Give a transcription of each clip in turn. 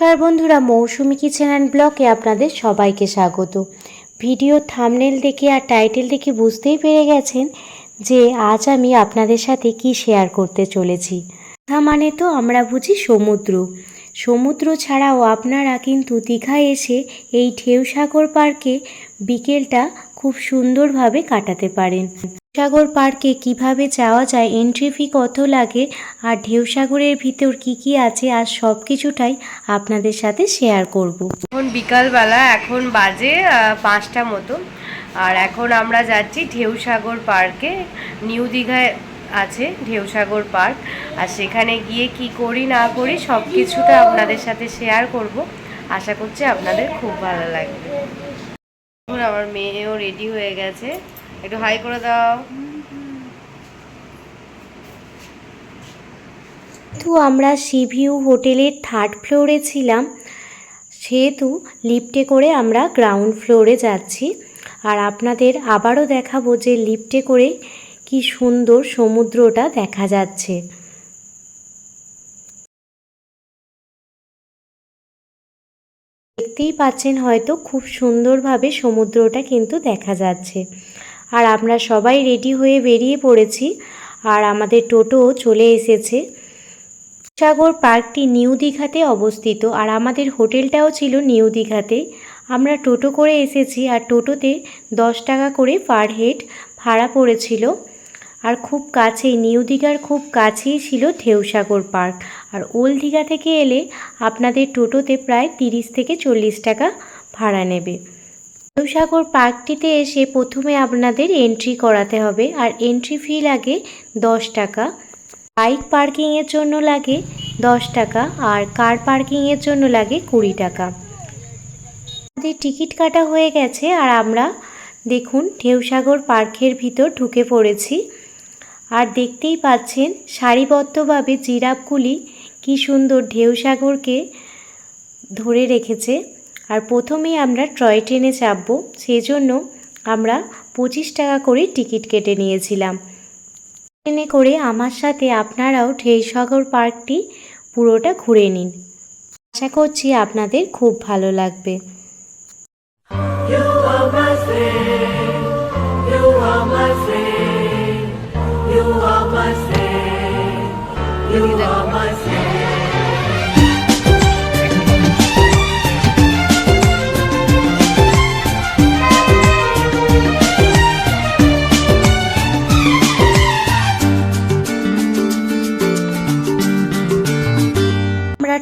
নমস্কার বন্ধুরা, মৌসুমি kitchen and ব্লকে আপনাদের সবাইকে স্বাগত। ভিডিও থামনেল দেখে আর টাইটেল দেখে বুঝতেই পেরে গেছেন যে আজ আমি আপনাদের সাথে কি শেয়ার করতে চলেছি। দীঘা মানে তো আমরা বুঝি সমুদ্র। সমুদ্র ছাড়াও আপনারা কিন্তু দীঘায় এসে এই ঢেউসাগর পার্কে বিকেলটা খুব সুন্দরভাবে কাটাতে পারেন। সাগর পার্কে কীভাবে যাওয়া যায় এন্ট্রি ফি কত লাগে, আর ঢেউসাগরের ভিতর কি কি আছে, আর সব কিছুটাই আপনাদের সাথে শেয়ার করব। এখন বিকালবেলা, এখন বাজে পাঁচটা মতো। আর এখন আমরা যাচ্ছি ঢেউসাগর পার্কে। নিউ দীঘায় আছে ঢেউসাগর পার্ক। আর সেখানে গিয়ে কি করি, না করি সব কিছুটা আপনাদের সাথে শেয়ার করব। আশা করছি আপনাদের খুব ভালো লাগবে। আমার মেয়েও রেডি হয়ে গেছে। একটু হাই করে দাও। তো আমরা সিভিউ হোটেলের থার্ড ফ্লোরে ছিলাম। সেহেতু লিফটে করে আমরা গ্রাউন্ড ফ্লোরে যাচ্ছি। আর আপনাদের আবারও দেখাবো যে লিফটে করে কি সুন্দর সমুদ্রটা দেখা যাচ্ছে। দেখতেই পাচ্ছেন হয়তো খুব সুন্দরভাবে সমুদ্রটা কিন্তু দেখা যাচ্ছে। আর আমরা সবাই রেডি হয়ে বেরিয়ে পড়েছি আর আমাদের টোটোও চলে এসেছে। সাগর পার্কটি নিউ দীঘাতে অবস্থিত আর আমাদের হোটেলটাও ছিল নিউ দীঘাতে। আমরা টোটো করে এসেছি আর টোটোতে দশ টাকা করে পার হেড ভাড়া পড়েছিল। আর খুব কাছেই, নিউ দীঘার খুব কাছেই ছিল ঢেউসাগর পার্ক। আর ওল্ড দীঘা থেকে এলে আপনাদের টোটোতে প্রায় তিরিশ থেকে চল্লিশ টাকা ভাড়া নেবে। ঢেউসাগর পার্কটিতে এসে প্রথমে আপনাদের এন্ট্রি করাতে হবে, আর এন্ট্রি ফি লাগে দশ টাকা। বাইক পার্কিংয়ের জন্য লাগে দশ টাকা, আর কার পার্কিংয়ের জন্য লাগে কুড়ি টাকা। আমাদের টিকিট কাটা হয়ে গেছে, আর আমরা দেখুন ঢেউসাগর পার্কের ভিতর ঢুকে পড়েছি। আর দেখতেই পাচ্ছেন সারিবদ্ধভাবে জিরাফগুলি কি সুন্দর ঢেউসাগরকে ধরে রেখেছে। আর প্রথমেই আমরা টয় ট্রেনে চাপবো সেই জন্য আমরা পঁচিশ টাকা করে টিকিট কেটে নিয়েছিলাম। ট্রেনে করে আমার সাথে আপনারাও ঠেসাগর পার্কটি পুরোটা ঘুরে নিন। আশা করছি আপনাদের খুব ভালো লাগবে।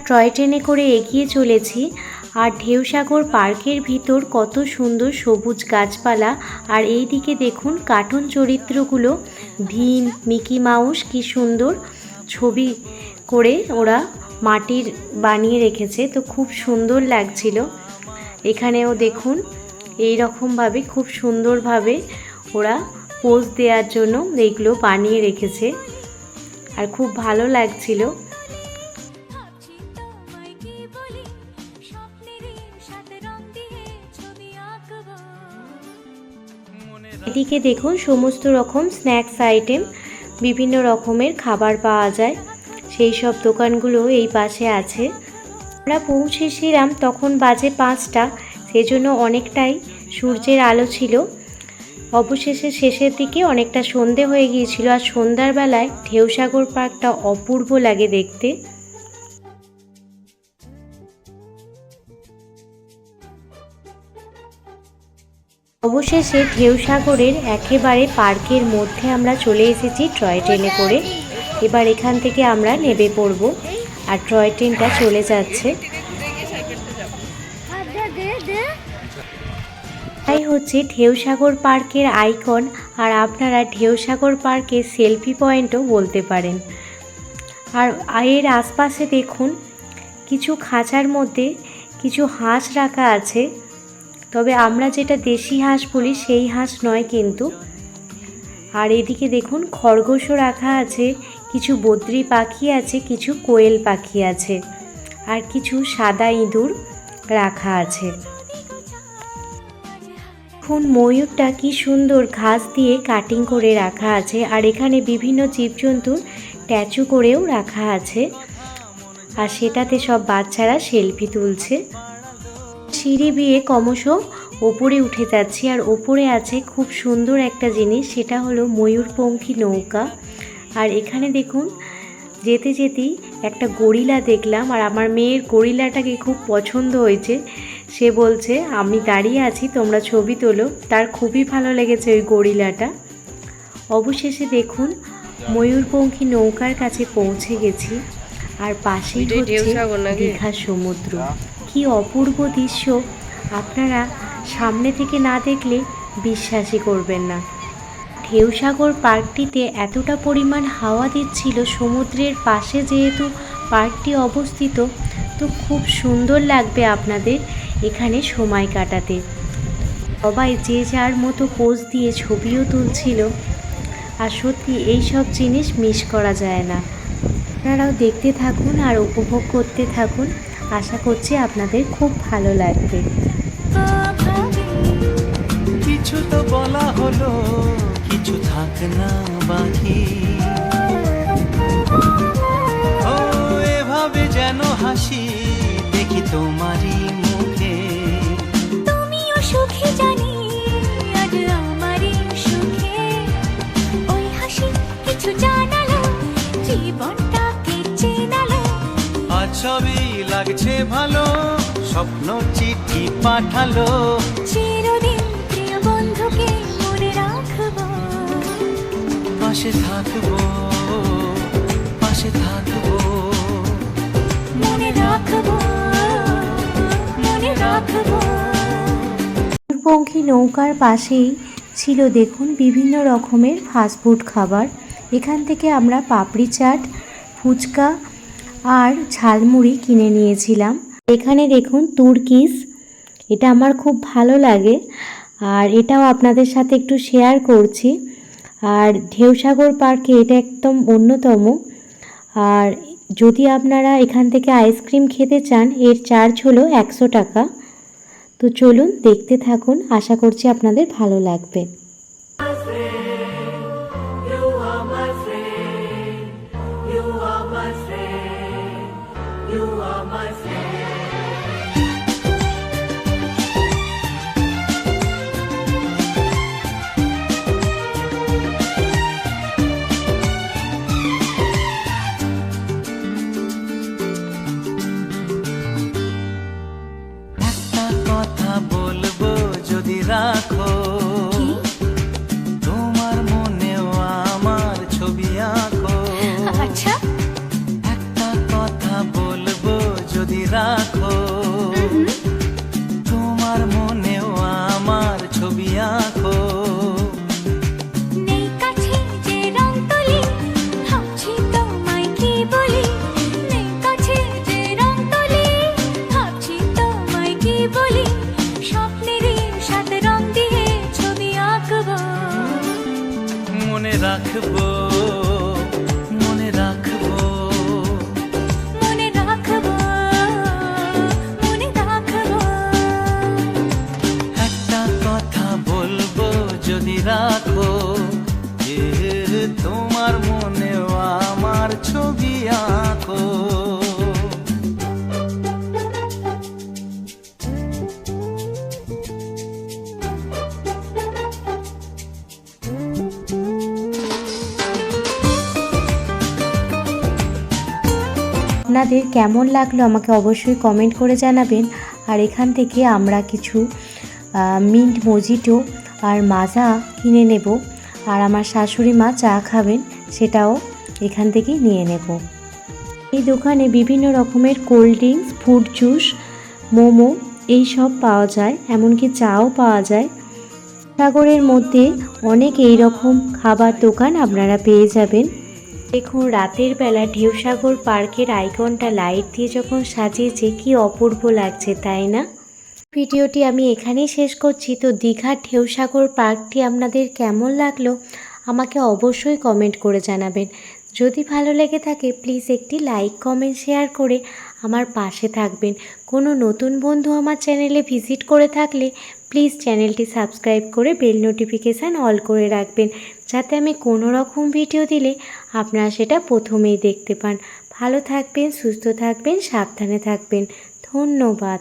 টয় ট্রেনে করে এগিয়ে চলেছি আর ঢেউসাগর পার্কের ভিতর কত সুন্দর সবুজ গাছপালা আর এই দিকে দেখুন কার্টুন চরিত্রগুলো। ভীম, মিকি মাউস, কি সুন্দর ছবি করে ওরা মাটির বানিয়ে রেখেছে। তো খুব সুন্দর লাগছিল। এখানেও দেখুন এই রকমভাবে খুব সুন্দরভাবে ওরা পোজ দেওয়ার জন্য এইগুলো বানিয়ে রেখেছে। আর খুব ভালো লাগছিল। এদিকে দেখুন, সমস্ত রকম স্ন্যাক্স আইটেম বিভিন্ন রকমের খাবার পাওয়া যায়। সেই সব দোকানগুলো এই পাশে আছে। আমরা পৌঁছেছিলাম তখন বাজে পাঁচটা, সেজন্য অনেকটাই সূর্যের আলো ছিল। অবশেষে শেষের দিকে অনেকটা সন্ধে হয়ে গিয়েছিল, আর সন্ধ্যার বেলায় ঢেউসাগর পার্কটা অপূর্ব লাগে দেখতে। অবশেষে ঢেউসাগরের একেবারে পার্কের মধ্যে আমরা চলে এসেছি টয় ট্রেনে করে। এবার এখান থেকে আমরা নেবে পড়ব আর টয় ট্রেনটা চলে যাচ্ছে। তাই হচ্ছে ঢেউসাগর পার্কের আইকন আর আপনারা ঢেউসাগর পার্কের সেলফি পয়েন্টও বলতে পারেন। আর এর আশপাশে দেখুন, কিছু খাঁচার মধ্যে কিছু হাঁস রাখা আছে। তবে আমরা যেটা দেশি হাঁস বলি, সেই হাঁস নয় কিন্তু। আর এদিকে দেখুন, খরগোশও রাখা আছে, কিছু বদ্রি পাখি আছে, কিছু কোয়েল পাখি আছে, আর কিছু সাদা ইঁদুর রাখা আছে। দেখুন, ময়ূরটা কি সুন্দর ঘাস দিয়ে কাটিং করে রাখা আছে, আর এখানে বিভিন্ন জীবজন্তুর ট্যাচু করেও রাখা আছে। আর সেটাতে সব বাচ্চারা সেলফি তুলছে। সিঁড়ি বিয়ে ক্রমশ ওপরে উঠে যাচ্ছি। আর ওপরে আছে খুব সুন্দর একটা জিনিস সেটা হলো ময়ূরপঙ্খী নৌকা। আর এখানে দেখুন যেতে যেতেই একটা গরিলা দেখলাম। আর আমার মেয়ের গরিলাটাকে খুব পছন্দ হয়েছে। সে বলছে আমি দাঁড়িয়ে আছি তোমরা ছবি তোলো। তার খুবই ভালো লেগেছে ওই গরিলাটা। অবশেষে দেখুন ময়ূরপঙ্খী নৌকার কাছে পৌঁছে গেছি। আর পাশেই হচ্ছে দীঘার সমুদ্র। কি অপূর্ব দৃশ্য। আপনারা সামনে থেকে না দেখলে বিশ্বাসই করবেন না। ঢেউসাগর পার্কটিতে এতটা পরিমাণ হাওয়া দিচ্ছিল সমুদ্রের পাশে যেহেতু পার্কটি অবস্থিত, তো খুব সুন্দর লাগবে আপনাদের এখানে সময় কাটাতে। সবাই যে যার মতো পোজ দিয়ে ছবিও তুলছিল। আর সত্যি এই সব জিনিস মিস করা যায় না। আপনারাও দেখতে থাকুন আর উপভোগ করতে থাকুন। আশা করছি আপনাদের খুব ভালো লাগবে। কিছু তো বলা হলো কিছু থাক না বাকি। ও এভাবে যেন হাসি দেখি তোমারই মুখে। তুমিও সুখী জানি আজ আমারই সুখে। ওই হাসি কিছু জানালো জীবনটাকে চেনালো। আজ সবই লাগছে ভালো স্বপ্ন চিঠি পাঠালো। চিরদিন প্রিয় বন্ধুকে মনে রাখব। পাশে থাকব পাশে থাকব। মনে রাখব মনে রাখব। ময়ূরপঙ্খী নৌকার পাশেই ছিল দেখুন বিভিন্ন রকমের ফাস্টফুড খাবার। এখান থেকে আমরা পাপড়ি চাট ফুচকা আর ঝালমুড়ি কিনে নিয়েছিলাম। এখানে দেখুন তুর্কিস, এটা আমার খুব ভালো লাগে। আর এটাও আপনাদের সাথে একটু শেয়ার করছি। আর ঢেউসাগর পার্কে এটা একদম অন্যতম। আর যদি আপনারা এখান থেকে আইসক্রিম খেতে চান, এর চার্জ হলো একশো টাকা। তো চলুন দেখতে থাকুন, আশা করছি আপনাদের ভালো লাগবে। my feet. রাখব আপনাদের কেমন লাগল আমাকে অবশ্যই কমেন্ট করে জানাবেন। আর এখান থেকে আমরা কিছু মিন্ট মজিটো আর মাজা কিনে নেব। আর আমার শাশুড়ি মা চা খাবেন, সেটাও এখান থেকেই নিয়ে নেব। এই দোকানে বিভিন্ন রকমের cold drinks food juice momo এই সব পাওয়া যায়, এমনকি চাও পাওয়া যায়। সাগরের মধ্যে অনেক এই রকম খাবার দোকান আপনারা পেয়ে যাবেন। দেখুন, রাতের বেলা ঢেউসাগর পার্কের আইকনটা লাইট দিয়ে যখন সাজিয়েছে, কি অপূর্ব লাগছে, তাই না? ভিডিওটি আমি এখানেই শেষ করছি। তো দীঘার ঢেউসাগর পার্কটি আপনাদের কেমন লাগল, আমাকে অবশ্যই কমেন্ট করে জানাবেন। যদি ভালো লেগে থাকে, প্লিজ একটি লাইক, কমেন্ট, শেয়ার করে আমার পাশে থাকবেন। কোনো নতুন বন্ধু আমার চ্যানেলে ভিজিট করে থাকলে, প্লিজ চ্যানেলটি সাবস্ক্রাইব করে বেল নোটিফিকেশান অল করে রাখবেন। যাতে আমি কোনো রকম ভিডিও দিলে আপনারা সেটা প্রথমেই দেখতে পান। ভালো থাকবেন, সুস্থ থাকবেন, সাবধানে থাকবেন। ধন্যবাদ।